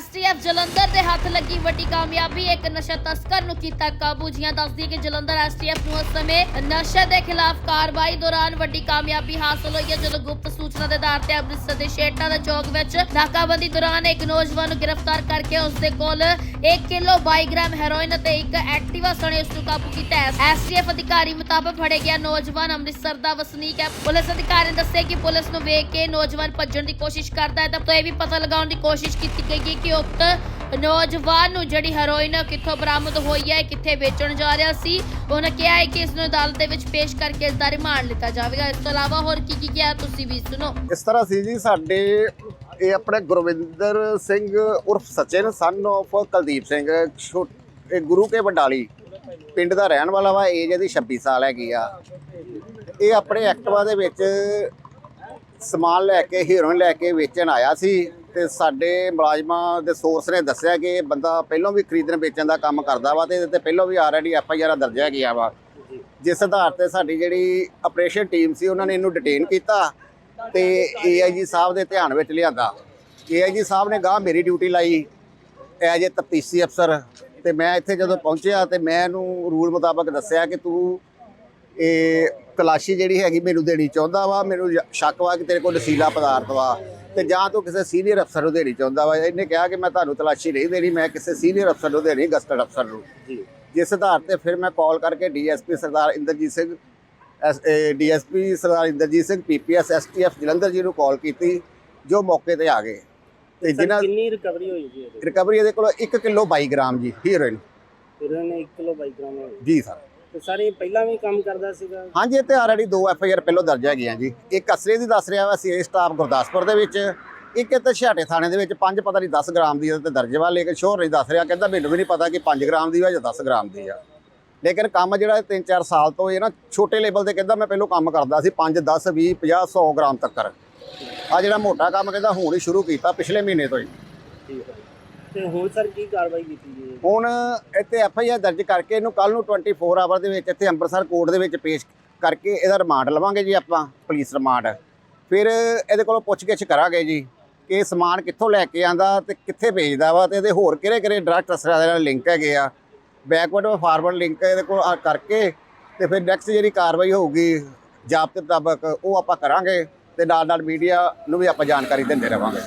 STF Jalandhar ਦੇ ਹੱਥ ਲੱਗੀ ਵੱਡੀ ਕਾਮਯਾਬੀ, ਇੱਕ ਨਸ਼ਾ ਤਸਕਰ ਨੂੰ ਕੀਤਾ ਕਾਬੂ। ਜੀਆਂ ਦੱਸਦੀ ਕਿ ਜਲੰਧਰ ਐਸਟੀਐਫ ਨੂੰ ਉਸ ਸਮੇਂ ਨਸ਼ੇ ਦੇ ਖਿਲਾਫ ਕਾਰਵਾਈ ਦੌਰਾਨ ਵੱਡੀ ਕਾਮਯਾਬੀ ਹਾਸਲ ਹੋਈ ਹੈ, ਜਦੋਂ ਗੁਪਤ ਸੂਚਨਾ ਦੇ ਆਧਾਰ ਤੇ ਅੰਮ੍ਰਿਤਸਰ ਦੇ ਸ਼ੇਟਾ ਦਾ ਚੌਕ ਵਿੱਚ ਨਾਕਾਬੰਦੀ ਦੌਰਾਨ ਇੱਕ ਨੌਜਵਾਨ ਨੂੰ ਗ੍ਰਿਫਤਾਰ ਕਰਕੇ ਉਸ ਦੇ ਕੋਲ 1 ਕਿਲੋ 22 ਗ੍ਰਾਮ ਹੈਰੋਇਨ ਅਤੇ ਇੱਕ ਐਕਟਿਵਾ ਸਣੇ ਉਸ ਨੂੰ ਕਾਬੂ ਕੀਤਾ ਹੈ। ਐਸਟੀਐਫ ਅਧਿਕਾਰੀ ਮੁਤਾਬਕ ਫੜੇ ਗਿਆ ਨੌਜਵਾਨ ਅੰਮ੍ਰਿਤਸਰ ਦਾ ਵਸਨੀਕ ਹੈ। ਪੁਲਿਸ ਅਧਿਕਾਰੀ ਨੇ ਦੱਸਿਆ ਕਿ ਪੁਲਿਸ ਨੂੰ ਵੇਖ ਕੇ ਨੌਜਵਾਨ ਭੱਜਣ ਦੀ ਕੋਸ਼ਿਸ਼ ਕਰਦਾ ਹੈ। ਤਾਂ ਇਹ ਵੀ ਪਤਾ ਲਗਾਉਣ ਦੀ ਕੋਸ਼ਿਸ਼ ਕੀਤੀ ਗਈ ਹੈ ਕਿ ਉਕਤ ਨੌਜਵਾਨ ਨੂੰ ਜਿਹੜੀ ਹੈਰੋਇਨ ਕਿੱਥੋਂ ਬਰਾਮਦ ਹੋਈ ਹੈ, ਕਿੱਥੇ ਵੇਚਣ ਜਾ ਰਿਹਾ ਸੀ, ਉਹਨਾਂ ਕਿਹਾ ਹੈ ਕਿ ਇਸ ਨੂੰ ਅਦਾਲਤ ਦੇ ਵਿੱਚ ਪੇਸ਼ ਕਰਕੇ ਇਸ ਦਾ ਰਿਮਾਂਡ ਲਿੱਤਾ ਜਾਵੇਗਾ। ਇਸ ਤੋਂ ਇਲਾਵਾ ਹੋਰ ਕੀ ਕੀ ਕਿਹਾ ਤੁਸੀਂ ਵੀ ਸੁਣੋ। ਇਸ ਤਰ੍ਹਾਂ ਸੀ ਜੀ, ਸਾਡੇ ਇਹ ਆਪਣੇ ਗੁਰਵਿੰਦਰ ਸਿੰਘ ਉਰਫ ਸਚਿਨ ਸਨ of ਕੁਲਦੀਪ ਸਿੰਘ ਛੋ- ਇਹ ਗੁਰੂ ਕੇ ਬੰਡਾਲੀ ਪਿੰਡ ਦਾ ਰਹਿਣ ਵਾਲਾ ਵਾ ਏਜ ਇਹਦੀ 26 ਸਾਲ ਹੈਗੀ ਆ। ਇਹ ਆਪਣੇ ਐਕਟਵਾ ਦੇ ਵਿੱਚ ਸਮਾਨ ਲੈ ਕੇ ਹੀਰੋਇਨ ਲੈ ਕੇ ਵੇਚਣ ਆਇਆ ਸੀ। ਤੇ ਸਾਡੇ ਮੁਲਾਜ਼ਮਾਂ ਦੇ ਸੋਰਸ ਨੇ ਦੱਸਿਆ ਕਿ ਇਹ ਬੰਦਾ ਪਹਿਲਾਂ ਵੀ ਖਰੀਦਣ ਵੇਚਣ ਦਾ ਕੰਮ ਕਰਦਾ ਵਾ ਤੇ ਇਹਦੇ ਤੇ ਪਹਿਲਾਂ ਵੀ ਆਲਰੇਡੀ ਐਫ ਆਈ ਆਰ ਦਰਜ ਹੈਗੀਆ ਵਾ। ਜਿਸ ਆਧਾਰ ਤੇ ਸਾਡੀ ਜਿਹੜੀ ਆਪਰੇਸ਼ਨ ਟੀਮ ਸੀ ਉਹਨਾਂ ਨੇ ਇਹਨੂੰ ਡਿਟੇਨ ਕੀਤਾ ਤੇ ਏਆਈਜੀ ਸਾਹਿਬ ਦੇ ਧਿਆਨ ਵਿੱਚ ਲਿਆਂਦਾ। ਏਆਈਜੀ ਸਾਹਿਬ ਨੇ ਗਾਹ ਮੇਰੀ ਡਿਊਟੀ ਲਾਈ ਐਜ ਏ ਤਫਤੀਸ਼ੀ ਅਫਸਰ ਤੇ ਮੈਂ ਇੱਥੇ ਜਦੋਂ ਪਹੁੰਚਿਆ ਤੇ ਮੈਂ ਇਹਨੂੰ ਰੂਲ ਮੁਤਾਬਕ ਦੱਸਿਆ ਕਿ ਤੂੰ ਇਹ ਤਲਾਸ਼ੀ ਜਿਹੜੀ ਹੈਗੀ ਮੈਨੂੰ ਦੇਣੀ ਚਾਹੁੰਦਾ ਵਾ ਮੈਨੂੰ ਜ- ਸ਼ੱਕ ਵਾ ਕਿ ਤੇਰੇ ਕੋਲ ਨਸ਼ੀਲਾ ਪਦਾਰਥ ਵਾ। ਤੇ ਜਾਂ ਤੂੰ ਕਿਸੇ ਸੀਨੀਅਰ ਅਫਸਰ ਨੂੰ ਦੇਣੀ ਚਾਹੁੰਦਾ ਵਾ ਇਹਨੇ ਕਿਹਾ ਕਿ ਮੈਂ ਤੁਹਾਨੂੰ ਤਲਾਸ਼ੀ ਨਹੀਂ ਦੇਣੀ ਮੈਂ ਕਿਸੇ ਸੀਨੀਅਰ ਅਫਸਰ ਨੂੰ ਦੇਣੀ ਗਸਟਡ ਅਫਸਰ ਨੂੰ। ਜੀ। ਜਿਸ ਆਧਾਰ ਤੇ ਫਿਰ ਮੈਂ ਕਾਲ ਕਰਕੇ DSP Sardar Inderjit Singh DSP Sardar Inderjit Singh PPS STF Jalandhar ji ਨੂੰ ਕਾਲ ਕੀਤੀ ਜੋ ਮੌਕੇ ਤੇ ਆ ਗਏ। ਤੇ ਜਿਨ੍ਹਾਂ ਕਿੰਨੀ ਰਿਕਵਰੀ ਹੋਈ ਜੀ ਰਿਕਵਰੀ ਇਹਦੇ ਕੋਲ 1 ਕਿਲੋ 22 ਗ੍ਰਾਮ ਜੀ ਹੀਰੋਇਨ ਇਹਨਾਂ ਨੇ 1 ਕਿਲੋ 22 ਗ੍ਰਾਮ ਜੀ ਸਰ। ਤੇ ਸਰ ਇਹ ਪਹਿਲਾਂ ਵੀ ਕੰਮ ਕਰਦਾ ਸੀਗਾ? ਹਾਂਜੀ ਇੱਥੇ ਆਲਰੇਡੀ ਦੋ ਐਫ ਆਈ ਆਰ ਪਹਿਲਾਂ ਦਰਜ ਹੈਗੀਆਂ ਜੀ। ਇੱਕ ਅਸਰੇ ਦੀ ਦੱਸ ਰਿਹਾ ਵਾ ਸੀ ਸਟਾਫ ਗੁਰਦਾਸਪੁਰ ਦੇ ਵਿੱਚ। ਇੱਕ ਇੱਥੇ ਛਾਟੇ ਥਾਣੇ ਦੇ ਵਿੱਚ ਪੰਜ ਪਤਾ ਨਹੀਂ 10 ਗ੍ਰਾਮ ਦੀ ਇਹਦੇ ਤੇ ਦਰਜ ਵਾ ਲੇਕਿਨ ਸ਼ੋਰ ਨਹੀਂ ਦੱਸ ਰਿਹਾ ਕਹਿੰਦਾ ਮੈਨੂੰ ਵੀ ਨਹੀਂ ਪਤਾ ਕਿ 5 ਗ੍ਰਾਮ ਦੀ ਵਾ ਜਾਂ 10 ਗ੍ਰਾਮ ਦੀ ਆ। ਲੇਕਿਨ ਕੰਮ ਜਿਹੜਾ 3-4 ਸਾਲ ਤੋਂ ਇਹ ਨਾ ਛੋਟੇ ਲੈਵਲ ਤੇ ਕਹਿੰਦਾ ਮੈਂ ਪਹਿਲਾਂ ਕੰਮ ਕਰਦਾ ਸੀ 5 10 20 50 100 ਗ੍ਰਾਮ ਤੱਕ ਆ ਜਿਹੜਾ ਮੋਟਾ ਕੰਮ ਕਹਿੰਦਾ ਹੁਣ ਹੀ ਸ਼ੁਰੂ ਕੀਤਾ ਪਿਛਲੇ ਮਹੀਨੇ ਤੋਂ ਹੀ। ਠੀਕ ਹੈ ਤੇ ਹੋਰ ਸਰ ਕੀ ਕਾਰਵਾਈ ਕੀਤੀ ਜੀ ਹੁਣ ਇੱਥੇ ਐਫ ਆਈ ਆਰ ਦਰਜ ਕਰਕੇ ਇਹਨੂੰ ਕੱਲ ਨੂੰ 24 ਆਵਰ ਦੇ ਵਿੱਚ ਇੱਥੇ ਅੰਮ੍ਰਿਤਸਰ ਕੋਰਟ ਦੇ ਵਿੱਚ ਪੇਸ਼ ਕਰਕੇ ਇਹਦਾ ਰਿਮਾਂਡ ਲਵਾਂਗੇ ਜੀ ਆਪਾਂ ਪੁਲਿਸ ਰਿਮਾਂਡ। ਫਿਰ ਇਹਦੇ ਕੋਲੋਂ ਪੁੱਛਗਿੱਛ ਕਰਾਂਗੇ ਜੀ ਕਿ ਇਹ ਸਮਾਨ ਕਿੱਥੋਂ ਲੈ ਕੇ ਆਂਦਾ ਤੇ ਕਿੱਥੇ ਵੇਚਦਾ ਵਾ ਤੇ ਇਹਦੇ ਹੋਰ ਕਿਹੜੇ ਕਿਹੜੇ ਡਰਗ ਟਸਰਾਂ ਦੇ ਨਾਲ ਲਿੰਕ ਹੈਗੇ ਆ। ਬੈਕਵਰਡ ਫਾਰਵਰਡ ਲਿੰਕ ਇਹਦੇ ਕੋਲ ਕਰਕੇ ਤੇ ਫਿਰ ਨੈਕਸਟ ਜਿਹੜੀ ਕਾਰਵਾਈ ਹੋਊਗੀ ਜਾਬਤੇ ਮੁਤਾਬਕ ਉਹ ਆਪਾਂ ਕਰਾਂਗੇ ਤੇ ਨਾਲ ਨਾਲ ਮੀਡੀਆ ਨੂੰ ਵੀ ਆਪਾਂ ਜਾਣਕਾਰੀ ਦਿੰਦੇ ਰਵਾਂਗੇ।